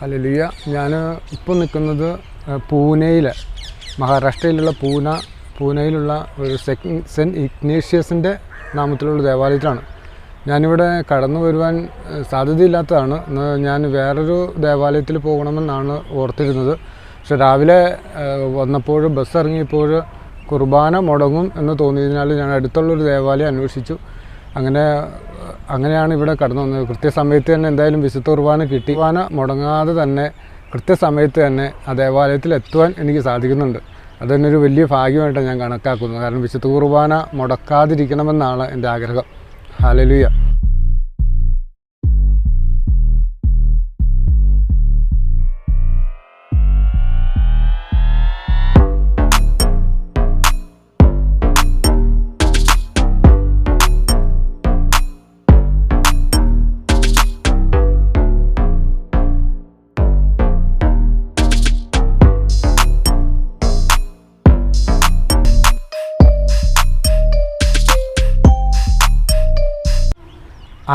ഹലലിയ ഞാൻ ഇപ്പോൾ നിൽക്കുന്നത് പൂനെയിൽ മഹാരാഷ്ട്രയിലുള്ള പൂന പൂനെയിലുള്ള ഒരു സെന്റ് ഇഗ്നേഷ്യസിന്റെ നാമത്തിലുള്ള ദേവാലയത്തിലാണ്. ഞാനിവിടെ കടന്നു വരുവാൻ സാധ്യതയില്ലാത്തതാണ്. ഞാൻ വേറൊരു ദേവാലയത്തിൽ പോകണമെന്നാണ് ഓർത്തിരുന്നത്. പക്ഷെ രാവിലെ വന്നപ്പോൾ ബസ് ഇറങ്ങിയപ്പോൾ കുർബാന മുടങ്ങും എന്ന് തോന്നിയതിനാൽ ഞാൻ അടുത്തുള്ളൊരു ദേവാലയം അന്വേഷിച്ചു. അങ്ങനെ അങ്ങനെയാണ് ഇവിടെ കടന്നു വന്നത്. കൃത്യസമയത്ത് തന്നെ എന്തായാലും വിശുദ്ധ കുർബാന കിട്ടി. കുർബാന മുടങ്ങാതെ തന്നെ കൃത്യസമയത്ത് തന്നെ ആ ദേവാലയത്തിൽ എത്തുവാൻ എനിക്ക് സാധിക്കുന്നുണ്ട്. അത് തന്നെ ഒരു വലിയ ഭാഗ്യമായിട്ടാണ് ഞാൻ കണക്കാക്കുന്നത്. കാരണം വിശുദ്ധ കുർബാന മുടക്കാതിരിക്കണമെന്നാണ് എന്റെ ആഗ്രഹം. ഹാലലുയ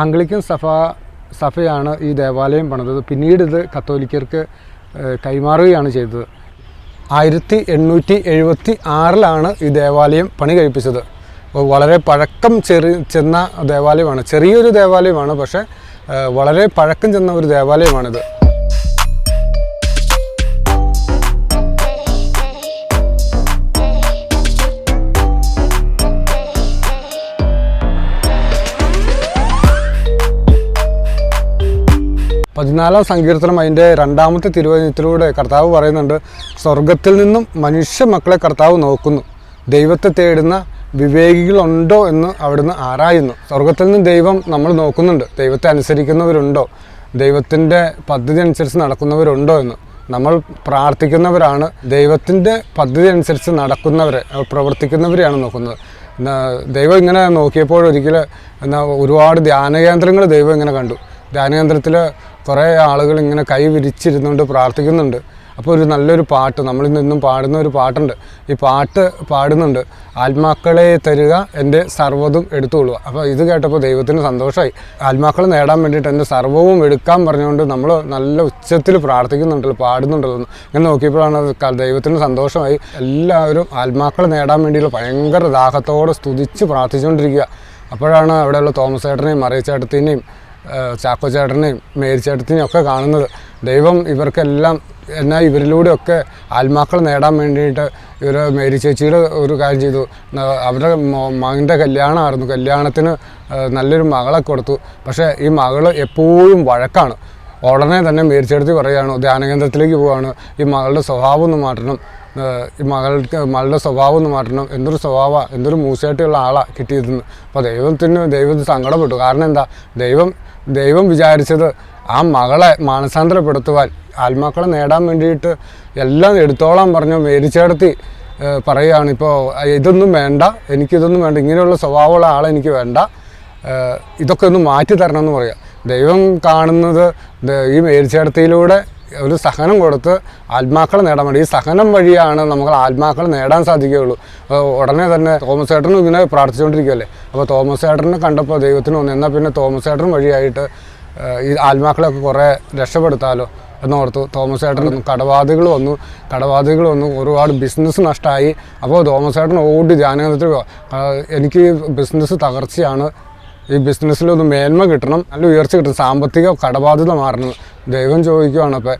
ആംഗ്ലിക്കൻ സഭ സഭയാണ് ഈ ദേവാലയം പണിതത്. പിന്നീട് ഇത് കത്തോലിക്കർക്ക് കൈമാറുകയാണ് ചെയ്തത്. ആയിരത്തി എണ്ണൂറ്റി എഴുപത്തി ആറിലാണ് ഈ ദേവാലയം പണി കഴിപ്പിച്ചത്. അപ്പോൾ വളരെ പഴക്കം ചെറി ചെന്ന ദേവാലയമാണ്. ചെറിയൊരു ദേവാലയമാണ് പക്ഷേ വളരെ പഴക്കം ചെന്ന ഒരു ദേവാലയമാണിത്. പതിനാലാം സങ്കീർത്തനം അതിന്റെ രണ്ടാമത്തെ തിരുവചനത്തിലൂടെ കർത്താവ് പറയുന്നുണ്ട് സ്വർഗത്തിൽ നിന്നും മനുഷ്യ മക്കളെ കർത്താവ് നോക്കുന്നു. ദൈവത്തെ തേടുന്ന വിവേകികളുണ്ടോ എന്ന് അവിടുന്ന് ആരായുന്നു. സ്വർഗത്തിൽ നിന്ന് ദൈവം നമ്മൾ നോക്കുന്നുണ്ട്. ദൈവത്തെ അനുസരിക്കുന്നവരുണ്ടോ? ദൈവത്തിന്റെ പദ്ധതി അനുസരിച്ച് നടക്കുന്നവരുണ്ടോ എന്ന്. നമ്മൾ പ്രാർത്ഥിക്കുന്നവരാണ്. ദൈവത്തിന്റെ പദ്ധതി അനുസരിച്ച് നടക്കുന്നവരെ പ്രവർത്തിക്കുന്നവരെയാണ് നോക്കുന്നത്. ദൈവം ഇങ്ങനെ നോക്കിയപ്പോൾ എന്നാൽ ഒരുപാട് ധ്യാനകേന്ദ്രങ്ങൾ ദൈവം ഇങ്ങനെ കണ്ടു. ധ്യാനകേന്ദ്രത്തിൽ കുറേ ആളുകൾ ഇങ്ങനെ കൈ വിരിച്ചിരുന്നുകൊണ്ട് പ്രാർത്ഥിക്കുന്നുണ്ട്. അപ്പോൾ ഒരു നല്ലൊരു പാട്ട് നമ്മളിൽ നിന്നും പാടുന്ന ഒരു പാട്ടുണ്ട്. ഈ പാട്ട് പാടുന്നുണ്ട്. ആത്മാക്കളെ തരിക എന്റെ സർവതും എടുത്തുകൊള്ളുക. അപ്പോൾ ഇത് കേട്ടപ്പോൾ ദൈവത്തിന് സന്തോഷമായി ആത്മാക്കളെ നേടാൻ വേണ്ടിയിട്ട് എന്റെ സർവവും എടുക്കാൻ പറഞ്ഞുകൊണ്ട് നമ്മൾ നല്ല ഉച്ചത്തിൽ പ്രാർത്ഥിക്കുന്നുണ്ടല്ലോ പാടുന്നുണ്ടല്ലോ ഇങ്ങനെ നോക്കിയപ്പോഴാണ് ദൈവത്തിന് സന്തോഷമായി. എല്ലാവരും ആത്മാക്കളെ നേടാൻ വേണ്ടിയുള്ള ഭയങ്കര ദാഹത്തോടെ സ്തുതിച്ച് പ്രാർത്ഥിച്ചുകൊണ്ടിരിക്കുക. അപ്പോഴാണ് അവിടെയുള്ള തോമസ് ചേട്ടനെയും മറിയച്ചേട്ടത്തിനെയും ചാക്കോ ചേട്ടനെയും മേരി ഒക്കെ കാണുന്നത്. ദൈവം ഇവർക്കെല്ലാം എന്നാൽ ഇവരിലൂടെയൊക്കെ ആത്മാക്കൾ നേടാൻ വേണ്ടിയിട്ട് ഇവർ മേരി ചേച്ചിയുടെ ഒരു കാര്യം ചെയ്തു. അവരുടെ മകന്റെ കല്യാണമായിരുന്നു. കല്യാണത്തിന് നല്ലൊരു മകളെ കൊടുത്തു. പക്ഷേ ഈ മകൾ എപ്പോഴും വഴക്കാണ്. ഉടനെ തന്നെ മേരിച്ചെടുത്ത് പറയുകയാണ് ധ്യാനകേന്ദ്രത്തിലേക്ക് പോവുകയാണ് ഈ മകളുടെ സ്വഭാവം ഒന്ന് മാറ്റണം. മകൾക്ക് മകളുടെ സ്വഭാവം ഒന്ന് മാറ്റണം. എന്തൊരു സ്വഭാവ എന്തൊരു മൂസയായിട്ടുള്ള ആളാണ് കിട്ടിയതെന്ന്. അപ്പോൾ ദൈവത്തിന് ദൈവത്തിന് സങ്കടപ്പെട്ടു. കാരണം എന്താ? ദൈവം ദൈവം വിചാരിച്ചത് ആ മകളെ മാനസാന്തരപ്പെടുത്തുവാൻ ആത്മാക്കളെ നേടാൻ വേണ്ടിയിട്ട് എല്ലാം എടുത്തോളാൻ പറഞ്ഞു മേരിച്ചേടത്തി പറയുകയാണിപ്പോൾ ഇതൊന്നും വേണ്ട എനിക്കിതൊന്നും വേണ്ട ഇങ്ങനെയുള്ള സ്വഭാവമുള്ള ആളെ എനിക്ക് വേണ്ട. ഇതൊക്കെ ഒന്ന് മാറ്റി തരണം എന്ന് പറയാം. ദൈവം കാണുന്നത് ഈ മേരിച്ചേടത്തിയിലൂടെ ഒരു സഹനം കൊടുത്ത് ആത്മാക്കളെ നേടാൻ വേണ്ടി. ഈ സഹനം വഴിയാണ് നമുക്ക് ആത്മാക്കളെ നേടാൻ സാധിക്കുകയുള്ളൂ. ഉടനെ തന്നെ തോമസ് ഏട്ടനും ഇങ്ങനെ പ്രാർത്ഥിച്ചുകൊണ്ടിരിക്കുകയല്ലേ? അപ്പോൾ തോമസ് ഏട്ടനെ കണ്ടപ്പോൾ ദൈവത്തിന് ഒന്ന് എന്നാൽ പിന്നെ തോമസ് ഏട്ടൻ വഴിയായിട്ട് ഈ ആത്മാക്കളെയൊക്കെ കുറേ രക്ഷപ്പെടുത്താമല്ലോ എന്നോർത്തു തോമസ് ഏട്ടൻ കടബാധകൾ വന്നു. കടബാധകൾ വന്നു. ഒരുപാട് ബിസിനസ് നഷ്ടമായി അപ്പോൾ തോമസ് ഏട്ടൻ ഓടി ധ്യാനകേന്ദ്രത്തിൽ എനിക്ക് ബിസിനസ് തകർച്ചയാണ്. ഈ ബിസിനസ്സിലൊന്ന് മേന്മ കിട്ടണം നല്ല ഉയർച്ച കിട്ടണം സാമ്പത്തിക കടബാധ്യത മാറണം. ദൈവം ചോദിക്കുവാണ് അപ്പോൾ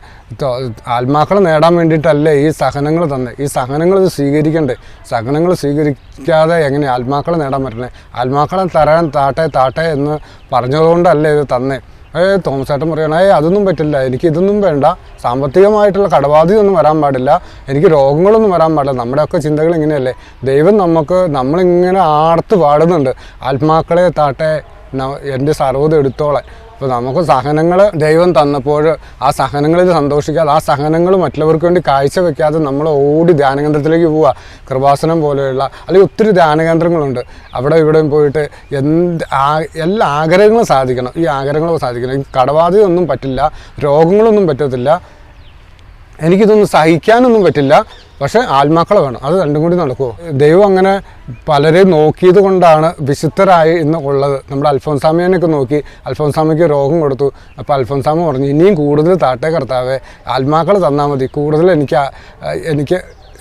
ആത്മാക്കളെ നേടാൻ വേണ്ടിയിട്ടല്ലേ ഈ സഹനങ്ങൾ തന്നെ? ഈ സഹനങ്ങൾ ഇത് സ്വീകരിക്കണ്ടേ? സഹനങ്ങൾ സ്വീകരിക്കാതെ എങ്ങനെ ആത്മാക്കളെ നേടാൻ പറ്റണേ? ആത്മാക്കളെ തരാൻ താട്ടെ താട്ടെ എന്ന് പറഞ്ഞതുകൊണ്ടല്ലേ ഇത് തന്നെ? ഏ തോമസ് ചേട്ടൻ പറയണ ഏ അതൊന്നും പറ്റില്ല. എനിക്ക് ഇതൊന്നും വേണ്ട. സാമ്പത്തികമായിട്ടുള്ള കടബാധ്യതയൊന്നും വരാൻ പാടില്ല. എനിക്ക് രോഗങ്ങളൊന്നും വരാൻ പാടില്ല. നമ്മുടെയൊക്കെ ചിന്തകൾ ഇങ്ങനെയല്ലേ. ദൈവം നമുക്ക് നമ്മളിങ്ങനെ ആർത്ത് പാടുന്നുണ്ട് ആത്മാക്കളെ താട്ടെ എന്റെ സർവതും എടുത്തോളെ അപ്പോൾ നമുക്ക് സഹനങ്ങൾ ദൈവം തന്നപ്പോൾ ആ സഹനങ്ങളിൽ സന്തോഷിക്കാതെ ആ സഹനങ്ങൾ മറ്റുള്ളവർക്ക് വേണ്ടി കാഴ്ചവെക്കാതെ നമ്മൾ ഓടി ധ്യാനകേന്ദ്രത്തിലേക്ക് പോവുക. കൃപാസനം പോലെയുള്ള അല്ലെങ്കിൽ ഒത്തിരി ധ്യാനകേന്ദ്രങ്ങളുണ്ട്. അവിടെ ഇവിടെയും പോയിട്ട് എന്ത് എല്ലാ ആഗ്രഹങ്ങളും സാധിക്കണം. ഈ ആഗ്രഹങ്ങളും സാധിക്കണം. കടബാധയൊന്നും പറ്റില്ല. രോഗങ്ങളൊന്നും പറ്റത്തില്ല. എനിക്കിതൊന്നും സഹിക്കാനൊന്നും പറ്റില്ല. പക്ഷെ ആത്മാക്കളെ വേണം. അത് രണ്ടും കൂടി നടക്കുമോ ദൈവം അങ്ങനെ പലരെയും നോക്കിയത് കൊണ്ടാണ് വിശുദ്ധരായി ഇന്ന് ഉള്ളത്. നമ്മുടെ അൽഫോൻസാമിയനൊക്കെ നോക്കി അൽഫോൻസാമയ്ക്ക് രോഗം കൊടുത്തു. അപ്പോൾ അൽഫോൻസാമ പറഞ്ഞു ഇനിയും കൂടുതൽ താട്ടേ കർത്താവേ ആത്മാക്കൾ തന്നാൽ മതി. കൂടുതൽ എനിക്ക് എനിക്ക്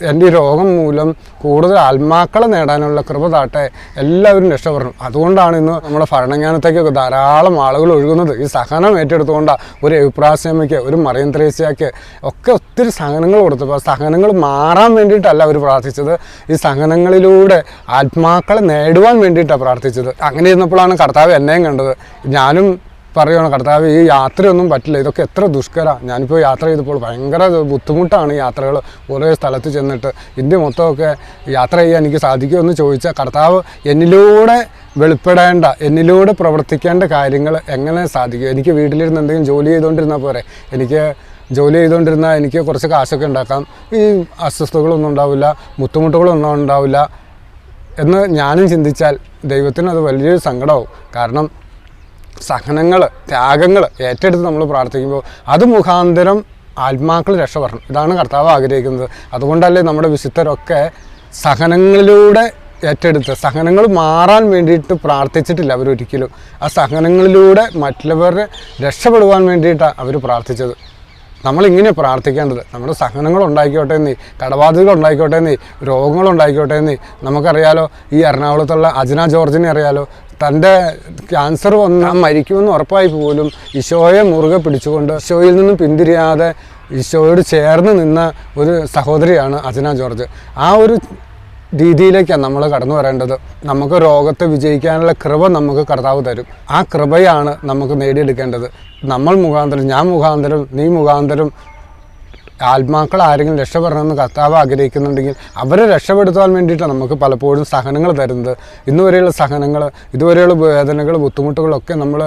എന്റെ ഈ രോഗം മൂലം കൂടുതൽ ആത്മാക്കളെ നേടാനുള്ള കൃപ താട്ടെ എല്ലാവരും രക്ഷപ്പെടണം. അതുകൊണ്ടാണ് ഇന്ന് നമ്മുടെ ഭരണജ്ഞാനത്തേക്കൊക്കെ ധാരാളം ആളുകൾ ഒഴുകുന്നത്. ഈ സഹനം ഏറ്റെടുത്തുകൊണ്ടാണ് ഒരു എവിപ്രാസ്യമയ്ക്ക് ഒരു മറിയം ത്രേസ്യയ്ക്ക് ഒക്കെ ഒത്തിരി സഹനങ്ങൾ കൊടുത്തു അപ്പോൾ സഹനങ്ങൾ മാറാൻ വേണ്ടിയിട്ടല്ല അവർ പ്രാർത്ഥിച്ചത്. ഈ സഹനങ്ങളിലൂടെ ആത്മാക്കളെ നേടുവാൻ വേണ്ടിയിട്ടാണ് പ്രാർത്ഥിച്ചത്. അങ്ങനെ ഇരുന്നപ്പോഴാണ് കർത്താവ് എന്നെയും കണ്ടത്. ഞാനും പറയുകയാണ് കർത്താവ് ഈ യാത്രയൊന്നും പറ്റില്ല. ഇതൊക്കെ എത്ര ദുഷ്കര. ഞാനിപ്പോൾ യാത്ര ചെയ്തപ്പോൾ ഭയങ്കര ബുദ്ധിമുട്ടാണ് യാത്രകൾ ഓരോ സ്ഥലത്ത് ചെന്നിട്ട് ഇന്ത്യ മൊത്തമൊക്കെ യാത്ര ചെയ്യാൻ എനിക്ക് സാധിക്കുമെന്ന് ചോദിച്ചാൽ കർത്താവ് എന്നിലൂടെ വെളിപ്പെടേണ്ട എന്നിലൂടെ പ്രവർത്തിക്കേണ്ട കാര്യങ്ങൾ എങ്ങനെ സാധിക്കും? എനിക്ക് വീട്ടിലിരുന്ന് എന്തെങ്കിലും ജോലി ചെയ്തുകൊണ്ടിരുന്നാൽ പോരെ. എനിക്ക് ജോലി ചെയ്തുകൊണ്ടിരുന്നാൽ എനിക്ക് കുറച്ച് കാശൊക്കെ ഉണ്ടാക്കാം. ഈ അസ്വസ്ഥതകളൊന്നും ഉണ്ടാവില്ല ബുദ്ധിമുട്ടുകളൊന്നും ഉണ്ടാവില്ല. എന്ന് ഞാനും ചിന്തിച്ചാൽ ദൈവത്തിന് അത് വലിയൊരു സങ്കടമാവും. കാരണം സഹനങ്ങൾ ത്യാഗങ്ങൾ ഏറ്റെടുത്ത് നമ്മൾ പ്രാർത്ഥിക്കുമ്പോൾ അത് മുഖാന്തരം ആത്മാക്കൾ രക്ഷപ്പെടണം ഇതാണ് കർത്താവ് ആഗ്രഹിക്കുന്നത്. അതുകൊണ്ടല്ലേ നമ്മുടെ വിശുദ്ധരൊക്കെ സഹനങ്ങളിലൂടെ ഏറ്റെടുത്ത് സഹനങ്ങൾ മാറാൻ വേണ്ടിയിട്ട് പ്രാർത്ഥിച്ചിട്ടില്ല അവരൊരിക്കലും. ആ സഹനങ്ങളിലൂടെ മറ്റുള്ളവരെ രക്ഷപ്പെടുവാൻ വേണ്ടിയിട്ടാണ് അവർ പ്രാർത്ഥിച്ചത്. നമ്മളിങ്ങനെ പ്രാർത്ഥിക്കേണ്ടത്. നമ്മുടെ സഹനങ്ങൾ ഉണ്ടായിക്കോട്ടെ നീ കടബാധ്യതകൾ ഉണ്ടായിക്കോട്ടെ നീ രോഗങ്ങൾ ഉണ്ടായിക്കോട്ടെ നീ നമുക്കറിയാലോ ഈ എറണാകുളത്തുള്ള അജന ജോർജിനെ അറിയാലോ തന്റെ ക്യാൻസർ വന്ന് മരിക്കുമെന്ന് ഉറപ്പായി പോലും ഈശോയെ മുറുകെ പിടിച്ചുകൊണ്ട് ഈശോയിൽ നിന്നും പിന്തിരിയാതെ ഈശോയോട് ചേർന്ന് നിന്ന ഒരു സഹോദരിയാണ് അജന ജോർജ്. ആ ഒരു രീതിയിലേക്കാണ് നമ്മൾ കടന്നു വരേണ്ടത്. നമുക്ക് രോഗത്തെ വിജയിക്കാനുള്ള കൃപ നമുക്ക് കർത്താവ് തരും. ആ കൃപയാണ് നമുക്ക് നേടിയെടുക്കേണ്ടത്. നമ്മൾ മുഖാന്തരം ഞാൻ മുഖാന്തരം നീ മുഖാന്തരം ആത്മാക്കൾ ആരെങ്കിലും രക്ഷപ്പെടണമെന്ന് കർത്താവ് ആഗ്രഹിക്കുന്നുണ്ടെങ്കിൽ അവരെ രക്ഷപ്പെടുത്താൻ വേണ്ടിയിട്ടാണ് നമുക്ക് പലപ്പോഴും സഹനങ്ങൾ തരുന്നത്. ഇന്നുവരെയുള്ള സഹനങ്ങൾ ഇതുവരെയുള്ള വേദനകൾ ബുദ്ധിമുട്ടുകളൊക്കെ നമ്മൾ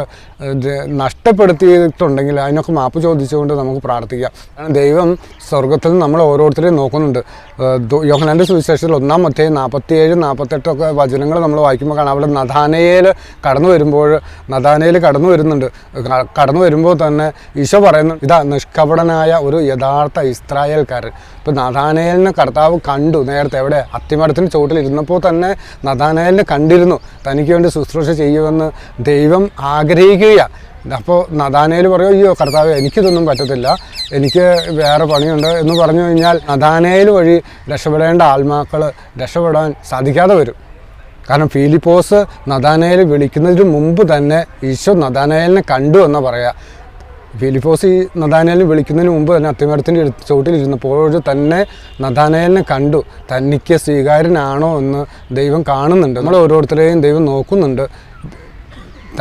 നഷ്ടപ്പെടുത്തിയിട്ടുണ്ടെങ്കിൽ അതിനൊക്കെ മാപ്പ് ചോദിച്ചുകൊണ്ട് നമുക്ക് പ്രാർത്ഥിക്കാം. കാരണം ദൈവം സ്വർഗത്തിൽ നമ്മൾ ഓരോരുത്തരെയും നോക്കുന്നുണ്ട്. യോഹനാന്റെ സുവിശേഷത്തിൽ ഒന്നാം അധ്യായം നാൽപ്പത്തിയേഴ് നാൽപ്പത്തെട്ടൊക്കെ വചനങ്ങൾ നമ്മൾ വായിക്കുമ്പോൾ കാണാം. അവിടെ നദാനയിൽ കടന്നു വരുമ്പോൾ നദാനയിൽ കടന്നു വരുന്നുണ്ട്. കടന്നു വരുമ്പോൾ തന്നെ ഈശോ പറയുന്നു ഇതാ നിഷ്കപടനായ ഒരു യഥാർത്ഥ ഇസ്രായേൽക്കാരൻ ഇപ്പോൾ നദാനയലിനെ കർത്താവ് കണ്ടു. നേരത്തെ എവിടെ? അത്തിമരത്തിന് ചോട്ടിൽ ഇരുന്നപ്പോൾ തന്നെ നദാനയലിനെ കണ്ടിരുന്നു. തനിക്ക് വേണ്ടി ശുശ്രൂഷ ചെയ്യുമെന്ന് ദൈവം ആഗ്രഹിക്കുകയാണ് അപ്പോൾ നദാനയിൽ പറയും അയ്യോ കർത്താവ് എനിക്കിതൊന്നും പറ്റത്തില്ല. എനിക്ക് വേറെ പണിയുണ്ട്. എന്ന് പറഞ്ഞു കഴിഞ്ഞാൽ നദാനയിൽ വഴി രക്ഷപ്പെടേണ്ട ആത്മാക്കൾ രക്ഷപ്പെടാൻ സാധിക്കാതെ വരും. കാരണം ഫീലിപ്പോസ് നദാനയിൽ വിളിക്കുന്നതിന് മുമ്പ് തന്നെ ഈശോ നദാനയലിനെ കണ്ടു എന്ന് പറയാം. ഫിലിപ്പോസ് ഈ നദാനേലിനെ വിളിക്കുന്നതിന് മുമ്പ് തന്നെ അത്തിമരത്തിന്റെ ചോട്ടിലിരുന്നപ്പോൾ തന്നെ നദാനേലിനെ കണ്ടു. തനിക്ക് സ്വീകാര്യനാണോ എന്ന് ദൈവം കാണുന്നുണ്ട്. നമ്മൾ ഓരോരുത്തരെയും ദൈവം നോക്കുന്നുണ്ട്.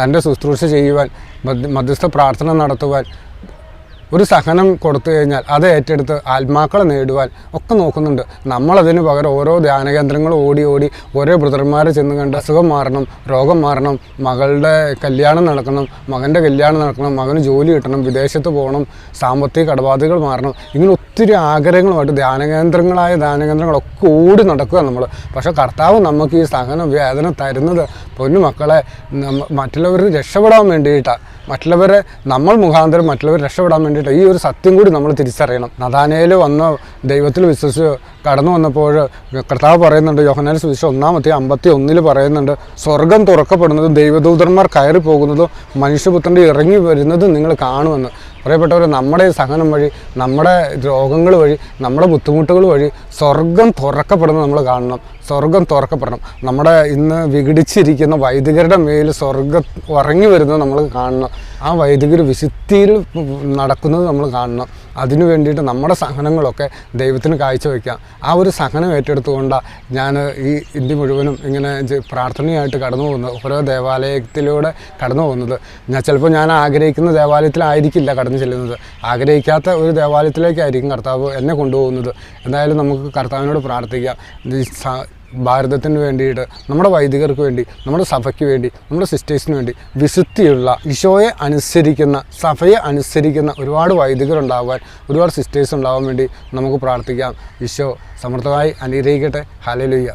തന്റെ ശുശ്രൂഷ ചെയ്യുവാൻ മധ്യ- മധ്യസ്ഥ പ്രാർത്ഥന നടത്തുവാൻ ഒരു സഹനം കൊടുത്തു കഴിഞ്ഞാൽ അത് ഏറ്റെടുത്ത് ആത്മാക്കളെ നേടുവാൻ ഒക്കെ നോക്കുന്നുണ്ട്. നമ്മളതിന് പകരം ഓരോ ധ്യാനകേന്ദ്രങ്ങൾ ഓടി ഓടി ഓരോ ബ്രദർമാരെ ചെന്ന് കണ്ട് അസുഖം മാറണം രോഗം മാറണം മകളുടെ കല്യാണം നടക്കണം മകന്റെ കല്യാണം നടക്കണം മകന് ജോലി കിട്ടണം വിദേശത്ത് പോകണം സാമ്പത്തിക കടബാധകൾ മാറണം ഇങ്ങനെ ഒത്തിരി ആഗ്രഹങ്ങളുമായിട്ട് ധ്യാനകേന്ദ്രങ്ങളായ ധ്യാനകേന്ദ്രങ്ങളൊക്കെ ഓടി നടക്കുക നമ്മൾ പക്ഷേ കർത്താവ് നമുക്ക് ഈ സഹനം വേദന തരുന്നത് പൊന്നു മക്കളെ മറ്റുള്ളവർ രക്ഷപ്പെടാൻ വേണ്ടിയിട്ടാണ് മറ്റുള്ളവരെ നമ്മൾ മുഖാന്തരം മറ്റുള്ളവർ രക്ഷപ്പെടാൻ വേണ്ടിയിട്ട് ഈ ഒരു സത്യം കൂടി നമ്മൾ തിരിച്ചറിയണം. നദാനയിൽ വന്ന് ദൈവത്തിൽ വിശ്വസിച്ച് കടന്നു വന്നപ്പോൾ കർത്താവ് പറയുന്നുണ്ട് യോഹനാൽ സുവിശേഷം ഒന്നാമത്തെ അമ്പത്തി ഒന്നിൽ പറയുന്നുണ്ട് സ്വർഗം തുറക്കപ്പെടുന്നതും ദൈവദൂതന്മാർ കയറി പോകുന്നതും മനുഷ്യപുത്രന്റെ ഇറങ്ങി വരുന്നതും നിങ്ങൾ കാണുമെന്ന്. പറയപ്പെട്ടവർ നമ്മുടെ സഹനം വഴി നമ്മുടെ രോഗങ്ങൾ വഴി നമ്മുടെ ബുദ്ധിമുട്ടുകൾ വഴി സ്വർഗം തുറക്കപ്പെടുന്നത് നമ്മൾ കാണണം. സ്വർഗം തുറക്കപ്പെടണം നമ്മുടെ ഇന്ന് വിഘടിച്ചിരിക്കുന്ന വൈദികരുടെ മേൽ സ്വർഗം ഉറങ്ങി വരുന്നത് നമ്മൾ കാണണം. ആ വൈദികർ വിശുദ്ധിയിൽ നടക്കുന്നത് നമ്മൾ കാണണം. അതിനു വേണ്ടിയിട്ട് നമ്മുടെ സഹനങ്ങളൊക്കെ ദൈവത്തിന് കാഴ്ചവെക്കാം ആ ഒരു സഹനം ഏറ്റെടുത്തുകൊണ്ടാണ് ഞാൻ ഈ ഇന്ത്യ മുഴുവനും ഇങ്ങനെ പ്രാർത്ഥനയായിട്ട് കടന്നു പോകുന്നത്. ഓരോ ദേവാലയത്തിലൂടെ കടന്നു പോകുന്നത്. ഞാൻ ചിലപ്പോൾ ഞാൻ ആഗ്രഹിക്കുന്ന ദേവാലയത്തിലായിരിക്കില്ല കടന്നു ചെല്ലുന്നത്. ആഗ്രഹിക്കാത്ത ഒരു ദേവാലയത്തിലേക്കായിരിക്കും കർത്താവ് എന്നെ കൊണ്ടുപോകുന്നത്. എന്തായാലും നമുക്ക് കർത്താവിനോട് പ്രാർത്ഥിക്കാം. ഭാരതത്തിന് വേണ്ടിയിട്ട് നമ്മുടെ വൈദികർക്ക് വേണ്ടി നമ്മുടെ സഭയ്ക്ക് വേണ്ടി നമ്മുടെ സിസ്റ്റേഴ്സിന് വേണ്ടി വിശുദ്ധിയുള്ള ഈശോയെ അനുസരിക്കുന്ന സഭയെ അനുസരിക്കുന്ന ഒരുപാട് വൈദികരുണ്ടാവാൻ ഒരുപാട് സിസ്റ്റേഴ്സ് ഉണ്ടാവാൻ വേണ്ടി നമുക്ക് പ്രാർത്ഥിക്കാം. ഈശോ സമർത്ഥമായി അനുഗ്രഹിക്കട്ടെ. ഹലലുയ്യ